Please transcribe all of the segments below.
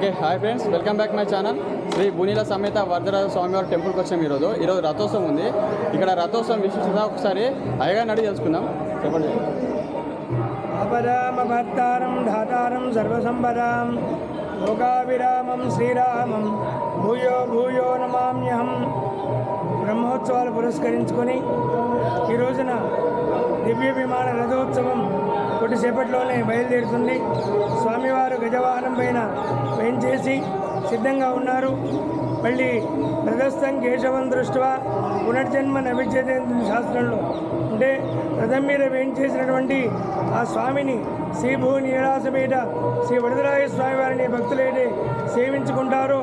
Okay hi friends welcome back my channel. Shri బునీల సమేత వరదరాజ స్వామివారి టెంపుల్కి వచ్చాం ఈరోజు. ఈరోజు రథోత్సవం ఉంది. ఇక్కడ రథోత్సవం విశిష్టత ఒకసారి అయ్యగారిని నడి తెలుసుకుందాం. చెప్పండి. అపరామభర్తారం ధాతారం సర్వసంపదాం. లోకావిరామం శ్రీరామం. భూయో భూయో నమామ్యహం. బ్రహ్మోత్సవాలు పురస్కరించుకొని ఈ రోజున దివ్య విమాన రథోత్సవం కొద్దిసేపట్లోనే బయలుదేరుతుంది. స్వామివారు గజవాహనం పైన వేయించేసి సిద్ధంగా ఉన్నారు. మళ్ళీ ప్రదస్థం కేశవం దృష్ట్యా పునర్జన్మ నవిద్యతే శాస్త్రంలో. అంటే రథం మీద వేయించేసినటువంటి ఆ స్వామిని శ్రీభూ నీరాసపీఠ శ్రీ వరదరాయ స్వామి వారిని భక్తులైతే సేవించుకుంటారో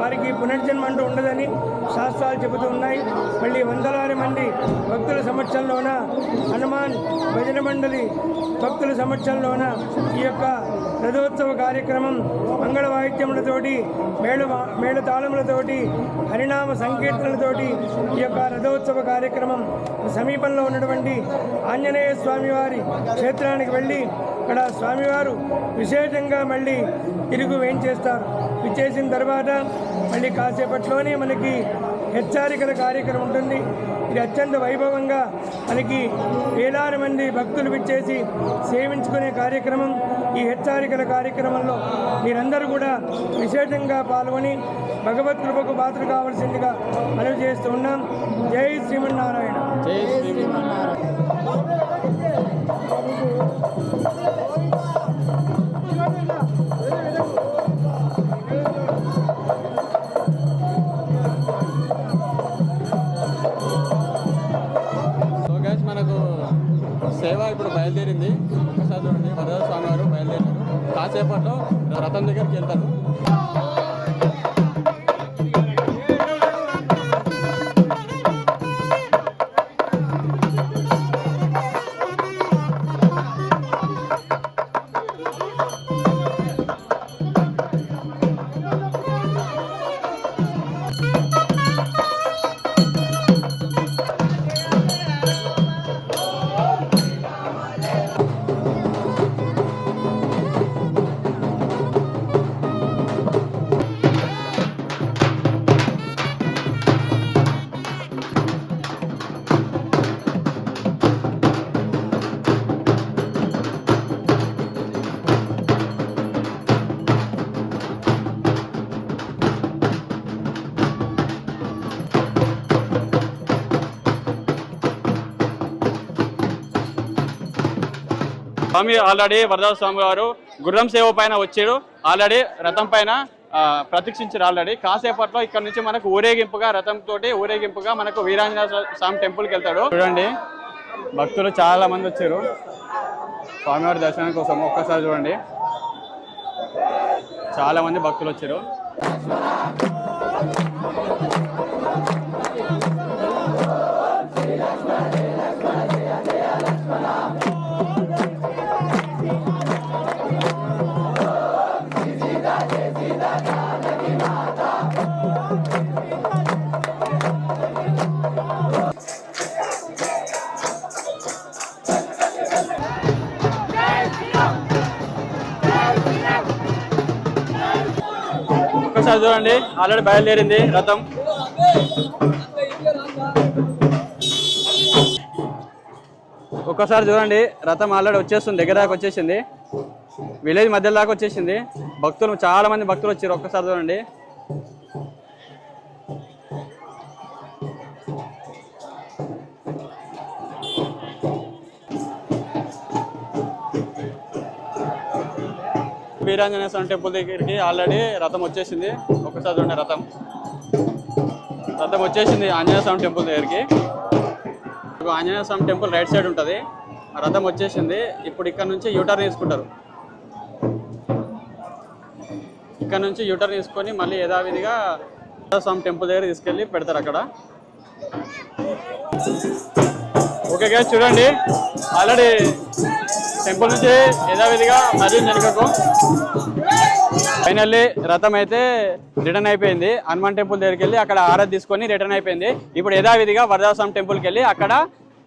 వారికి పునర్జన్మ అంటూ ఉండదని శాస్త్రాలు చెబుతూ ఉన్నాయి. మళ్ళీ వందలాది మంది భక్తుల సమక్షంలోన హనుమాన్ భజన మండలి భక్తుల సమక్షంలోన ఈ యొక్క రథోత్సవ కార్యక్రమం మంగళ వాయిద్యములతోటి మేళ మేళతాళములతోటి హరినామ సంకీర్తనలతోటి ఈ యొక్క రథోత్సవ కార్యక్రమం సమీపంలో ఉన్నటువంటి ఆంజనేయ స్వామివారి క్షేత్రానికి వెళ్ళి ఇక్కడ స్వామివారు విశేషంగా మళ్ళీ తిరుగు వేయించేస్తారు విచ్చేసిన తర్వాత మళ్ళీ కాసేపట్లోనే మనకి హెచ్చరికల కార్యక్రమం ఉంటుంది. ఇది అత్యంత వైభవంగా మనకి వేలాది మంది భక్తులు విచ్చేసి సేవించుకునే కార్యక్రమం ఈ హెచ్చరికల కార్యక్రమంలో మీరందరూ కూడా విశేషంగా పాల్గొని భగవత్ కృపకు పాత్ర కావాల్సిందిగా మనవి చేస్తూ ఉన్నాం. జై శ్రీమన్నారాయణ. జై శ్రీమన్నారాయణ. కాసేపట్లో రథం దగ్గరికి వెళ్తాను. స్వామి ఆల్రెడీ వరదా స్వామి గారు గుర్రం సేవ పైన వచ్చాడు. ఆల్రెడీ రథం పైన ప్రతీక్షించారు ఆల్రెడీ. కాసేపట్లో ఇక్కడ నుంచి మనకు ఊరేగింపుగా రథం తోటి ఊరేగింపుగా మనకు వీరాంజనేయ స్వామి టెంపుల్కి వెళ్తాడు. చూడండి భక్తులు చాలా మంది వచ్చారు. స్వామివారి దర్శనం కోసం ఒక్కసారి చూడండి. చాలా మంది భక్తులు వచ్చారు. ఒకసారి చూడండి. ఆల్రెడీ బయలుదేరింది రథం. ఒక్కసారి చూడండి. రథం ఆల్రెడీ వచ్చేస్తుంది దగ్గర దాకా వచ్చేసింది. విలేజ్ మధ్య దాకా వచ్చేసింది. భక్తులు చాలా మంది భక్తులు వచ్చారు. ఒక్కసారి చూడండి. వీరాంజనేయ స్వామి టెంపుల్ దగ్గరికి ఆల్రెడీ రథం వచ్చేసింది. ఒకసారి చూడండి రథం. రథం వచ్చేసింది ఆంజనేయ స్వామి టెంపుల్ దగ్గరికి. ఇప్పుడు Anjaneya Swami temple right side ఉంటుంది. రథం వచ్చేసింది. ఇప్పుడు ఇక్కడ నుంచి యూటర్న్ తీసుకుంటారు. ఇక్కడ నుంచి యూటర్న్ తీసుకొని మళ్ళీ యథావిధిగా ఆంజనేయ స్వామి టెంపుల్ దగ్గర తీసుకెళ్ళి పెడతారు అక్కడ. ఓకే గా చూడండి. ఆల్రెడీ టెంపుల్ నుంచి యథావిధిగా మరీ వెనుకకు ఫైనల్లీ రథం అయితే రిటర్న్ అయిపోయింది. హనుమాన్ టెంపుల్ దగ్గరికి వెళ్ళి అక్కడ ఆరాధ తీసుకొని రిటర్న్ అయిపోయింది. ఇప్పుడు యథావిధిగా వరదాస్వామి టెంపుల్కి వెళ్ళి అక్కడ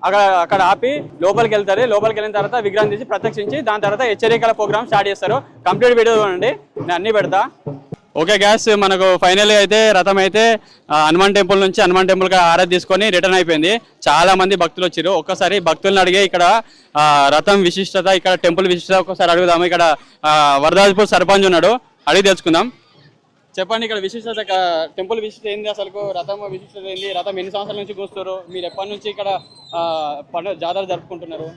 అక్కడ అక్కడ ఆపి లోపలికి వెళ్తారు. లోపలికి వెళ్ళిన తర్వాత విగ్రహం తీసి ప్రత్యక్షించి దాని తర్వాత హెచ్చరికల ప్రోగ్రామ్ స్టార్ట్ చేస్తారు. కంప్లీట్ వీడియో చూడండి. నేను అన్ని పెడతా. ఓకే గ్యాస్ మనకు ఫైనల్గా అయితే రథం అయితే హనుమాన్ టెంపుల్ నుంచి హనుమాన్ టెంపుల్కి ఆరాధ తీసుకొని రిటర్న్ అయిపోయింది. చాలా మంది భక్తులు వచ్చారు ఒక్కసారి భక్తులను అడిగే ఇక్కడ రథం విశిష్టత ఇక్కడ టెంపుల్ విశిష్టత ఒక్కసారి అడుగుదాము. ఇక్కడ వరదాజపూర్ సర్పంచ్ ఉన్నాడు. అడిగి తెలుసుకుందాం. చెప్పండి ఇక్కడ విశిష్టత టెంపుల్ విశిష్టత ఏంది అసలు రథం విశిష్టత ఏంది? రథం ఎన్ని సంవత్సరాల నుంచి కూస్తారు మీరు ఎప్పటి నుంచి ఇక్కడ పండుగ జాతర జరుపుకుంటున్నారు?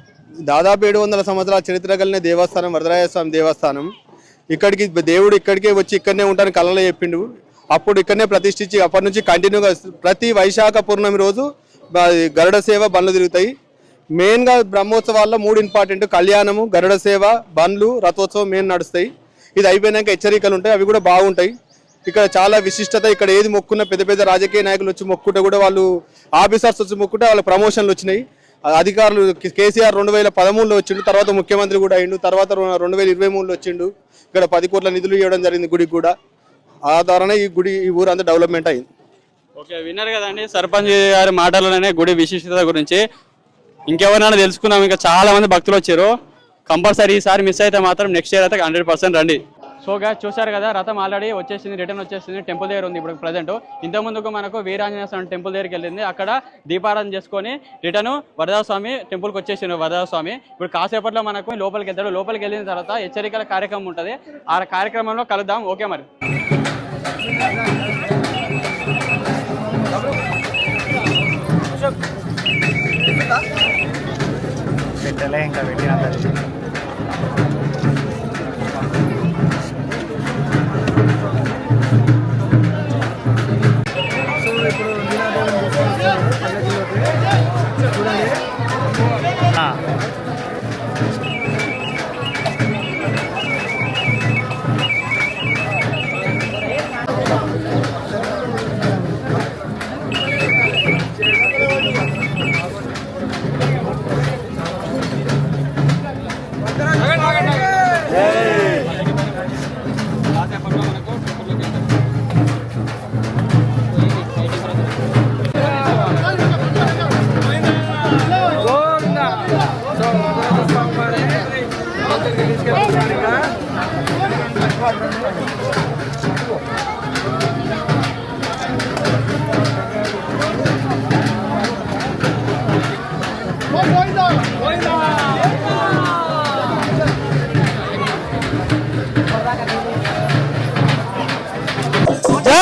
దాదాపు ఏడు వందల సంవత్సరాల చరిత్ర కలిగిన దేవస్థానం వరదరాజస్వామి దేవస్థానం. ఇక్కడికి దేవుడు ఇక్కడికే వచ్చి ఇక్కడనే ఉంటాను కళ్ళలో చెప్పిండు. అప్పుడు ఇక్కడనే ప్రతిష్ఠించి అప్పటి నుంచి కంటిన్యూగా ప్రతి వైశాఖ పూర్ణమి రోజు గరుడ సేవ బండ్లు తిరుగుతాయి. మెయిన్గా బ్రహ్మోత్సవాల్లో మూడు ఇంపార్టెంట్ కళ్యాణము గరుడ సేవ బండ్లు రథోత్సవం మెయిన్ నడుస్తాయి. ఇది అయిపోయినాక హెచ్చరికలు ఉంటాయి అవి కూడా బాగుంటాయి. ఇక్కడ చాలా విశిష్టత ఇక్కడ ఏది మొక్కున్న పెద్ద పెద్ద రాజకీయ నాయకులు వచ్చి మొక్కుంటే కూడా వాళ్ళు ఆఫీసర్స్ వచ్చి మొక్కుంటే వాళ్ళ ప్రమోషన్లు వచ్చినాయి. అధికారులు కేసీఆర్ రెండు వేల పదమూడులో వచ్చిండు తర్వాత ముఖ్యమంత్రి కూడా అయిండు తర్వాత రెండు వేల ఇరవై మూడులో వచ్చిండు. ఇక్కడ పది కోట్ల నిధులు ఇవ్వడం జరిగింది గుడికి కూడా. ఆ ద్వారానే ఈ గుడి ఈ ఊరు అంతా డెవలప్మెంట్ అయింది. ఓకే విన్నారు కదండి సర్పంచ్ గారి మాటలనే గుడి విశిష్టత గురించి. ఇంకెవరైనా తెలుసుకున్నాం ఇంకా చాలా మంది భక్తులు వచ్చారు. కంపల్సరీ ఈసారి మిస్ అయితే మాత్రం నెక్స్ట్ ఇయర్ అయితే హండ్రెడ్ పర్సెంట్ రండి. సో గా చూశారు కదా రథం ఆల్రెడీ వచ్చేసింది రిటర్న్ వచ్చేసింది టెంపుల్ దగ్గర ఉంది ఇప్పుడు ప్రజెంట్ ఇంత ముందుకు మనకు వీరాంజనేయ స్వామి టెంపుల్ దగ్గరికి వెళ్ళింది. అక్కడ దీపారాధన చేసుకొని రిటర్న్ వరదా స్వామి టెంపుల్కి వచ్చేసింది వరదా స్వామి ఇప్పుడు కాసేపట్లో మనకు లోపలికి వెళ్తాడు. లోపలికి వెళ్ళిన తర్వాత హెచ్చరికల కార్యక్రమం ఉంటుంది. ఆ కార్యక్రమంలో కలుద్దాం. ఓకే మరి. పెట్టలే ఇంకా పెట్టినంత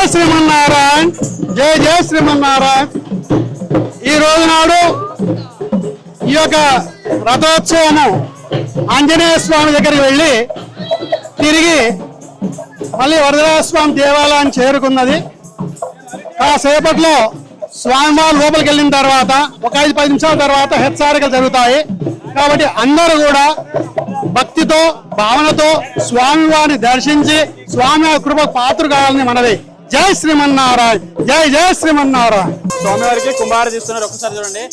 జై శ్రీమన్నారాయణ. జై జయ శ్రీమన్నారాయణ. ఈ రోజు నాడు ఈ యొక్క రథోత్సవము ఆంజనేయ స్వామి దగ్గరికి వెళ్ళి తిరిగి మళ్ళీ వరదరాజస్వామి దేవాలయం చేరుకున్నది. కాసేపట్లో స్వామివారు లోపలికి వెళ్ళిన తర్వాత ఒక ఐదు పది నిమిషాల తర్వాత హెచ్చరికలు జరుగుతాయి. కాబట్టి అందరూ కూడా భక్తితో భావనతో స్వామివారిని దర్శించి స్వామి కృప పాత్ర కావాలని మనది జై శ్రీమన్నారాయణ జై జై శ్రీమన్నారాయణ. స్వామివారికి కుమార తీస్తున్నారు ఒకసారి చూడండి.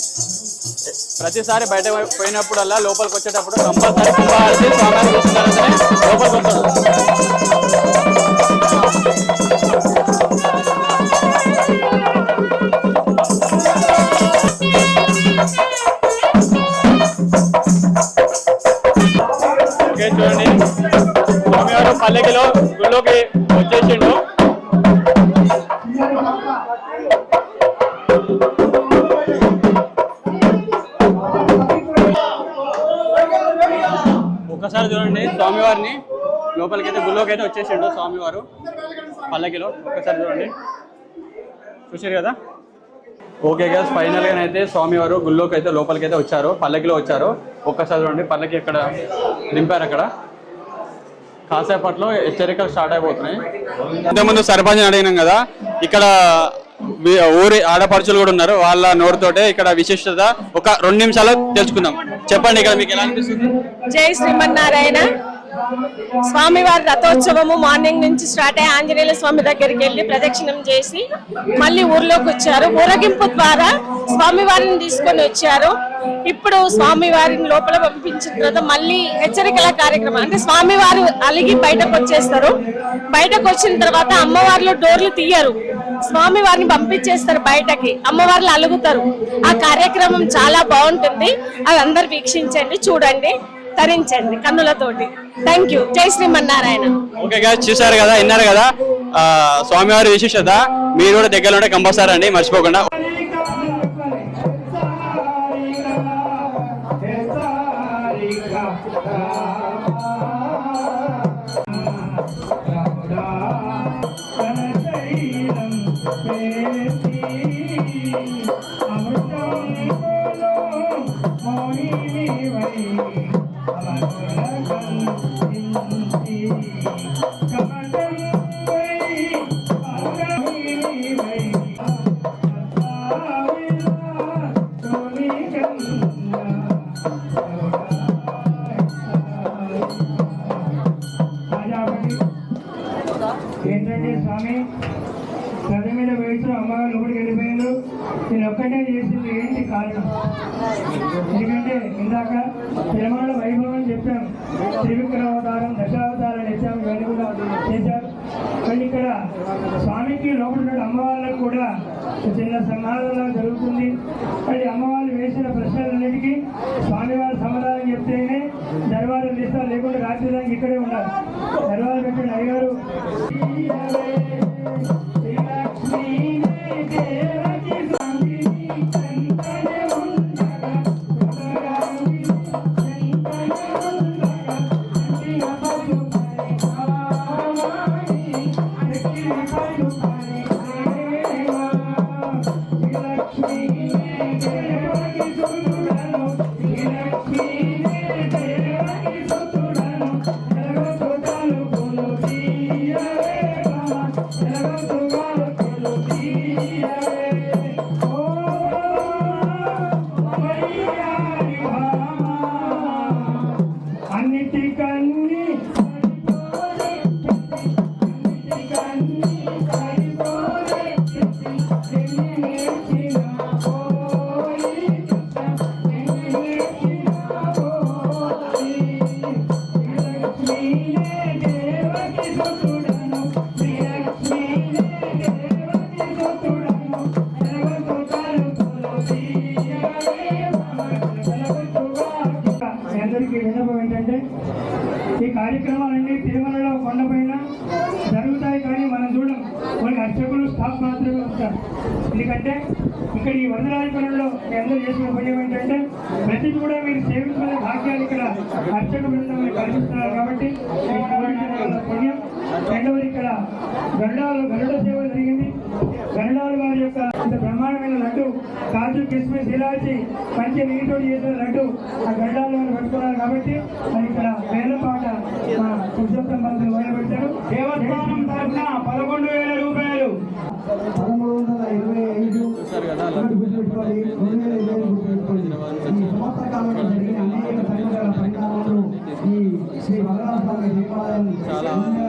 ప్రతిసారి బయట పోయినప్పుడల్లా లోపలికి వచ్చేటప్పుడు కంపల్సరీ కుంభారతి స్వామివారి తీస్తున్నారంటే లోపలికి వస్తారు. ఓకే చూడండి. స్వామివారు పల్లెకిలో గుళ్ళోకి వచ్చేసిండు. ఒకసారి చూడండి స్వామివారిని. లోపలికైతే గుళ్ళోకి అయితే వచ్చేసిండు స్వామివారు. పల్లకిలో. ఒక్కసారి చూడండి. చూసారు కదా? ఓకే గ్యాస్ ఫైనల్గా అయితే స్వామివారు గుళ్ళోకి అయితే లోపలికి అయితే వచ్చారు. పల్లకిలో వచ్చారు. ఒక్కసారి చూడండి పల్లకి ఇక్కడ దింపారు అక్కడ? కాసేపట్లో హెచ్చరికలు స్టార్ట్ అయిపోతున్నాయి. ఇంతకుముందు సర్పంచ్ అడిగినాం కదా ఇక్కడ ఊరి ఆడపడుచులు కూడా ఉన్నారు. వాళ్ళ నోటితోటే ఇక్కడ విశిష్టత. ఒక రెండు నిమిషాలు తెలుసుకుందాం. చెప్పండి ఇక్కడ మీకు ఎలా అనిపిస్తుంది? జై శ్రీమన్నారాయణ. స్వామివారి రథోత్సవము మార్నింగ్ నుంచి స్టార్ట్ అయ్యి ఆంజనేయుల స్వామి దగ్గరికి వెళ్ళి ప్రదక్షిణం చేసి మళ్ళీ ఊర్లోకి వచ్చారు. ఊరగింపు ద్వారా స్వామివారిని తీసుకొని వచ్చారు. ఇప్పుడు స్వామివారిని లోపల పంపించిన తర్వాత మళ్ళీ హెచ్చరికల కార్యక్రమం అంటే స్వామివారు అలిగి బయటకు వచ్చేస్తారు. బయటకు వచ్చిన తర్వాత అమ్మవార్లు డోర్లు తీయరు. స్వామివారిని పంపించేస్తారు బయటకి. అమ్మవార్లు అలుగుతారు. ఆ కార్యక్రమం చాలా బాగుంటుంది. అది అందరు వీక్షించండి చూడండి. తరించండి కన్నులతోటి. థ్యాంక్ యూ జై శ్రీమన్నారాయణ. ఓకే గాయస్ చూసారు కదా విన్నారు కదా? స్వామివారి విశిష్టత మీరు కూడా దగ్గర ఉంటే కంపల్సరీ అండి మర్చిపోకుండా. ఒక్కటే చేసింది ఏంటి కారణం? ఎందుకంటే ఇందాక తిరుమల వైభవం చెప్పాం. త్రివిక్రమావతారం దశావతారం ఇచ్చాం ఇవన్నీ కూడా చేశారు. కానీ ఇక్కడ స్వామికి లోపల అమ్మవార్లకు కూడా చిన్న సమాధానం జరుగుతుంది. అది అమ్మవారు వేసిన ప్రశ్నలన్నిటికీ స్వామివారు సమాధానం చెప్తేనే దర్బారు తీస్తారు లేకుండా రాత్రి ఇక్కడే ఉండాలి. దర్బారు పెట్టిన అయ్యారు సందర్భం ఏంటంటే ఈ కార్యక్రమాలన్నీ తిరుమలలో కొండపైన జరుగుతాయి కానీ మనం చూడం మనకి అర్చకులు స్టాఫ్ మాత్రమే ఉంటారు ఎందుకంటే ఇక్కడ ఈ వరదరాజపురంలో మీ అందరూ చేసిన ఉపయోగం ఏంటంటే ప్రతి కూడా మీరు సేవించుకునే భాగ్యాలు ఇక్కడ అర్చక బృందం కల్పిస్తున్నారు కాబట్టి పుణ్యం రెండవది ఇక్కడ గరుడాలు గరుడ సేవ జరిగింది. గరుడాలు వారి యొక్క ఇంత బ్రహ్మాండమైన లడ్డు కాజు కిస్మిస్ ఇలాచి పంచి నీటితోటి చేసిన లడ్డు ఆ గరుడాలు వారు పెట్టుకున్నారు కాబట్టి అది ఇక్కడ వేల పాట పురుషోత్తం పంతులు మొదలుపెట్టారు. దేవస్థానం తరఫున పదకొండు వేల రూపాయలు. పదమూడు వందల ఇరవై ఐదు గుర్తుపెట్టుకోవాలి రెండు వేల ఇరవై ఐదు గుర్తుపెట్టుకోండి. ఈ సంవత్సర కాలంలో జరిగిన అనేక పరిణామాలు ఈ శ్రీ వరదాస్వామి దేవాలయం చాలా మంది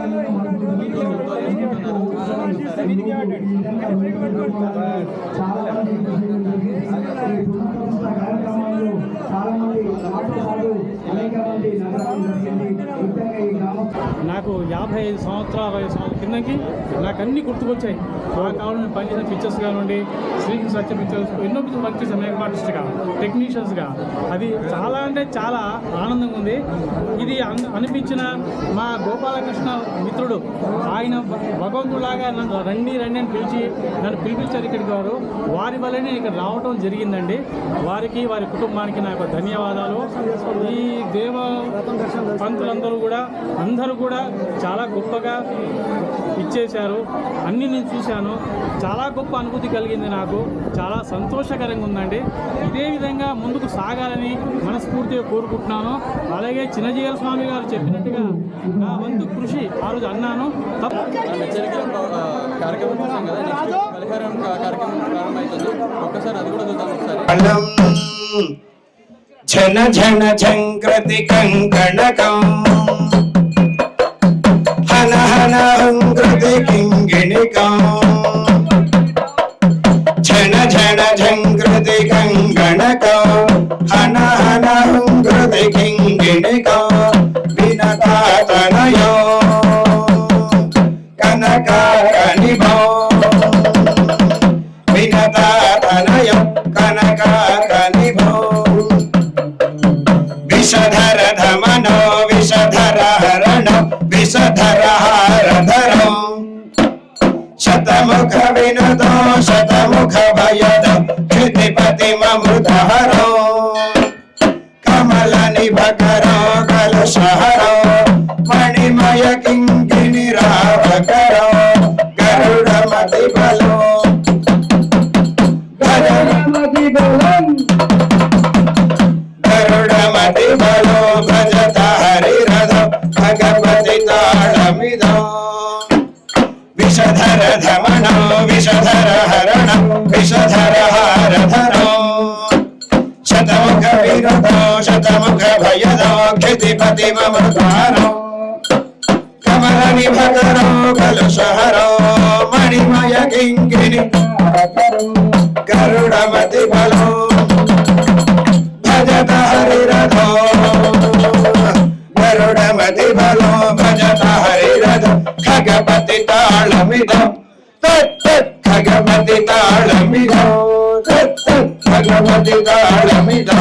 చాలా మంది నాతో పాటు అనేక మంది నగరాలు జరిగింది ముఖ్యంగా ఈ నాకు యాభై ఐదు సంవత్సరాల అరవై సంవత్సరాల కిందకి నాకు అన్ని గుర్తుకొచ్చాయి. ఆ కాలంలో పనిచేసిన పిక్చర్స్ కానివ్వండి శ్రీకృష్ణ సత్య పిక్చర్స్ ఎన్నో పిక్చర్స్ పనిచేసాను మేకప్ ఆర్టిస్ట్గా టెక్నీషియన్స్గా అది చాలా అంటే చాలా ఆనందంగా ఉంది. ఇది అనిపించిన మా గోపాలకృష్ణ మిత్రుడు. ఆయన భగవంతులాగా నన్ను రండి రండి అని పిలిచి నన్ను పిలిపించారు ఇక్కడికి వారు. వారి వల్లనే ఇక్కడ రావటం జరిగిందండి. వారికి వారి కుటుంబానికి నా యొక్క ధన్యవాదాలు. ఈ దేవ పంతులందరూ కూడా అందరూ కూడా చాలా గొప్పగా ఇచ్చేశారు. అన్నీ నేను చూశాను. చాలా గొప్ప అనుభూతి కలిగింది నాకు. చాలా సంతోషకరంగా ఉందండి. ఇదే విధంగా ముందుకు సాగాలని మనస్ఫూర్తిగా కోరుకుంటున్నాను. అలాగే చిన్నజీవల స్వామి గారు చెప్పినట్టుగా నా వంతు కృషి ఆ రోజు అన్నాను. తప్ప కార్యక్రమం చూసాం కదా. హన హంకృతి కింగిణికం ఝన ఝన ఝంకృతి కంకణకం హన హన హంకృతి కింగిణికం వినతాతనయో క్షితిపతిమృతహరో కమల నిభకరో కలుషహరో మణిమయ కింకిణి రావకరో గరుడమతి బలో. గరుడమతి బలం బలో. భయదో క్షితిపతి మమృతారో కమల నిభకరో కలుషహరో మణిమయ కింగిని గరుడమతి బలో భజత హరిరథో గరుడమతి బలో భజత హరిరథ ఖగపతి తాళమిదో ఖగపతి తాళమిదో ఖగపతి తాళమిదో.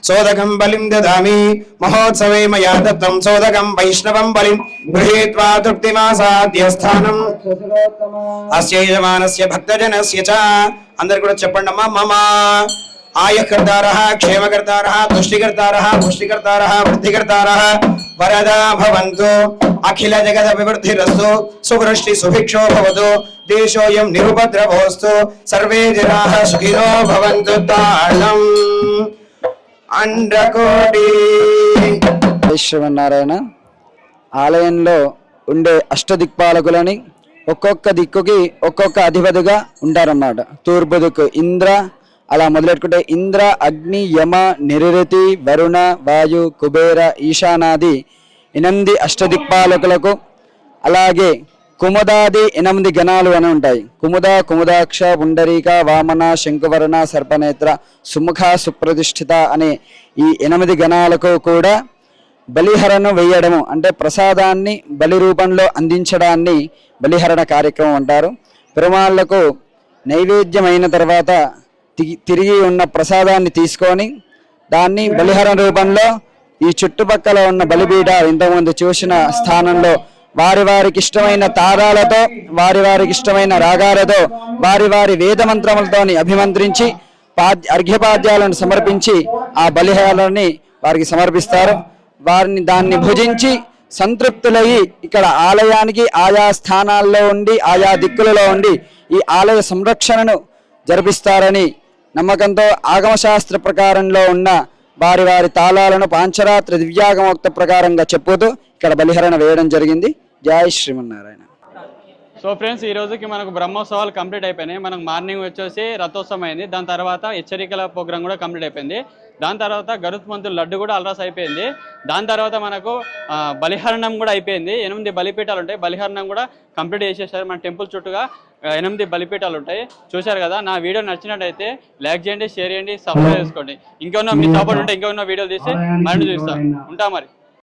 సాంగాయ సుప్రవారుతాయ స్వాహ సోదకం బలిం దదామి. మహోత్సవే మయా దత్తం సోదకం వైష్ణవం బలిం. గృహీత్వా తృప్తిమాసాద్య స్థానం. అస్య యజమానస్య చ. అందరు కూడా చెప్పండి అమ్మా మమ. ఆయకర్తార క్షేమకర్తార తుష్టికర్తార పుష్టికర్తార వృద్ధికర్తార. వరదా భవంతు. అఖిల జగద వివృద్ధిరస్తు. సువృష్టి సుభిక్షో భవతు. దేశోయం నిరుపద్రవోస్తు. సర్వే జనాః సుఖినో భవంతు తాళం. అండకోటి. జై శ్రీమన్నారాయణ ఆలయంలో ఉండే అష్టదిక్పాలకులని ఒక్కొక్క దిక్కుకి ఒక్కొక్క అధిపతిగా ఉంటారన్నమాట. తూర్పు దిక్కు ఇంద్ర అలా మొదలెట్టుకుంటే ఇంద్ర అగ్ని యమ నిరుతి వరుణ వాయు కుబేర ఈశానాది ఎనిమిది అష్టదిక్పాలకులకు అలాగే కుముదాది ఎనిమిది గణాలు అని ఉంటాయి. కుముద కుముదాక్ష పుండరీక వామన శంకువర్ణ సర్పనేత్ర సుముఖ సుప్రతిష్ఠిత అనే ఈ ఎనిమిది గణాలకు కూడా బలిహరణ వేయడము అంటే ప్రసాదాన్ని బలి రూపంలో అందించడాన్ని బలిహరణ కార్యక్రమం అంటారు. పెరుమాళ్ళకు నైవేద్యమైన తర్వాత తిరిగి ఉన్న ప్రసాదాన్ని తీసుకొని దాన్ని బలిహరణ రూపంలో ఈ చుట్టుపక్కల ఉన్న బలిపీఠ ఇంతకుముందు చూసిన స్థానంలో వారి వారికి ఇష్టమైన తారాలతో వారి వారికి ఇష్టమైన రాగాలతో వారి వారి వేద మంత్రములతోని అభిమంత్రించి పాద్య అర్ఘ్యపాద్యాలను సమర్పించి ఆ బలిహాలని వారికి సమర్పిస్తారు. వారిని దాన్ని భుజించి సంతృప్తులయ్యి ఇక్కడ ఆలయానికి ఆయా స్థానాల్లో ఉండి ఆయా దిక్కులలో ఉండి ఈ ఆలయ సంరక్షణను జరిపిస్తారని నమ్మకంతో ఆగమశాస్త్ర ప్రకారంలో ఉన్న వారి వారి తాళాలను పాంచరాత్రి దివ్యాగమోక్త ప్రకారంగా చెప్పుతూ ఇక్కడ బలిహరణ వేయడం జరిగింది. జై శ్రీమన్నారాయణ. సో ఫ్రెండ్స్ ఈ రోజుకి మనకు బ్రహ్మోత్సవాలు కంప్లీట్ అయిపోయినాయి. మనకు మార్నింగ్ వచ్చేసి రథోత్సవం అయింది. దాని తర్వాత హెచ్చరికల ప్రోగ్రామ్ కూడా కంప్లీట్ అయిపోయింది. దాని తర్వాత గరుత్మంతుల లడ్డు కూడా అల్రాస్ అయిపోయింది. దాని తర్వాత మనకు బలిహరణం కూడా అయిపోయింది. ఎనిమిది బలిపీఠాలు ఉంటాయి. బలిహరణం కూడా కంప్లీట్ చేసేసారు. మన టెంపుల్ చుట్టూగా ఎనిమిది బలిపీఠాలు ఉంటాయి. చూశారు కదా నా వీడియో నచ్చినట్టయితే లైక్ చేయండి షేర్ చేయండి సబ్స్క్రైబ్ చేసుకోండి. ఇంకొన్న మీ సపోర్ట్ ఉంటే ఇంకొన్న వీడియోలు తీసి మరిన్ని చూస్తాం ఉంటా మరి.